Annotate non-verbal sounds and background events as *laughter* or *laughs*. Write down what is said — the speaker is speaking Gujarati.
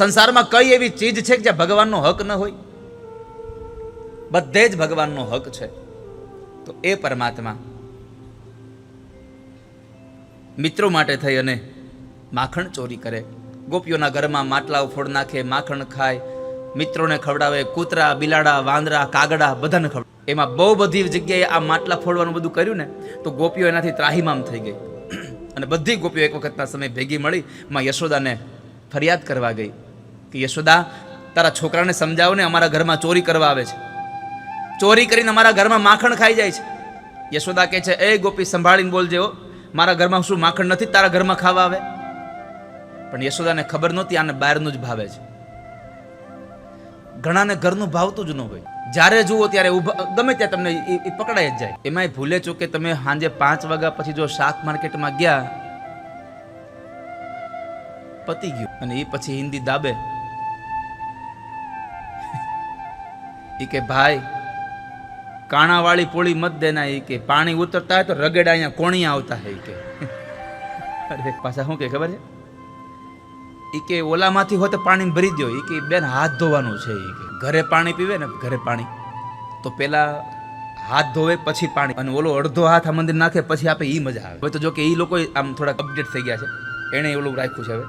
સંસારમાં કઈ એવી ચીજ છે કે જ્યાં ભગવાનનો હક ન હોય? બધે જ ભગવાનનો હક છે. તો એ પરમાત્મા મિત્રો માટે થઈ અને માખણ ચોરી કરે. ગોપીઓના ઘરમાં માટલાઓ ફોડ નાખે, માખણ ખાય. મિત્રોને ખવડાવે, કૂતરા, બિલાડા, વાંદરા, કાગડા બધાને ખવડાવે. એમાં બહુ બધી જગ્યાએ આ માટલા ફોડવાનું બધું કર્યું ને, તો ગોપીઓ એનાથી ત્રાહીમામ થઈ ગઈ. અને બધી ગોપીઓ એક વખતના સમય ભેગી મળી માં યશોદાને ફરિયાદ કરવા ગઈ. કે યશોદા, તારા છોકરાને સમજાવો ને અમારા ઘરમાં ચોરી કરવા આવે છે. ચોરી કરીને અમારા ઘરમાં માખણ ખાઈ જાય છે. યશોદા કહે છે, એ ગોપી, સંભાળીને બોલજે મારા ઘરમાં શું માખણ નથી, તારા ઘરમાં ખાવા આવે? પણ યશોદાને ખબર નહોતી, આને બહારનું જ ભાવે છે. ઘણાને ઘરનું ભાવતું જ ન હોય. જ્યારે જુઓ ત્યારે ઊભા ગમે ત્યાં તમને એ પકડાઈ જ જાય. એમાંય ભૂલે છો કે તમે સાંજે પાંચ વાગ્યા પછી જો શાક માર્કેટમાં ગયા, પતી ગયું. અને એ પછી હિન્દી દાબે. એ કે, ભાઈ, કાણાવાળી પોળી મત દેના. એ કે, પાણી ઉતરતા હોય તો રગડા અહીંયા કોણી આવતા હે કે *laughs* અરે, પાછા શું કે, ખબર છે? ઈ કે, ઓલામાંથી હોય તો પાણી ભરી દો એ કે, બેન, હાથ ધોવાનું છે. એ કે, ઘરે પાણી પીવે ને, ઘરે પાણી. તો પેલા હાથ ધોવે, પછી પાણી. અને ઓલો અડધો હાથ આ મંદિર નાખે, પછી આપે એ મજા આવે. હવે તો જો કે એ લોકો આમ થોડાક અપડેટ થઈ ગયા છે. એણે ઓલું રાખ્યું છે હવે.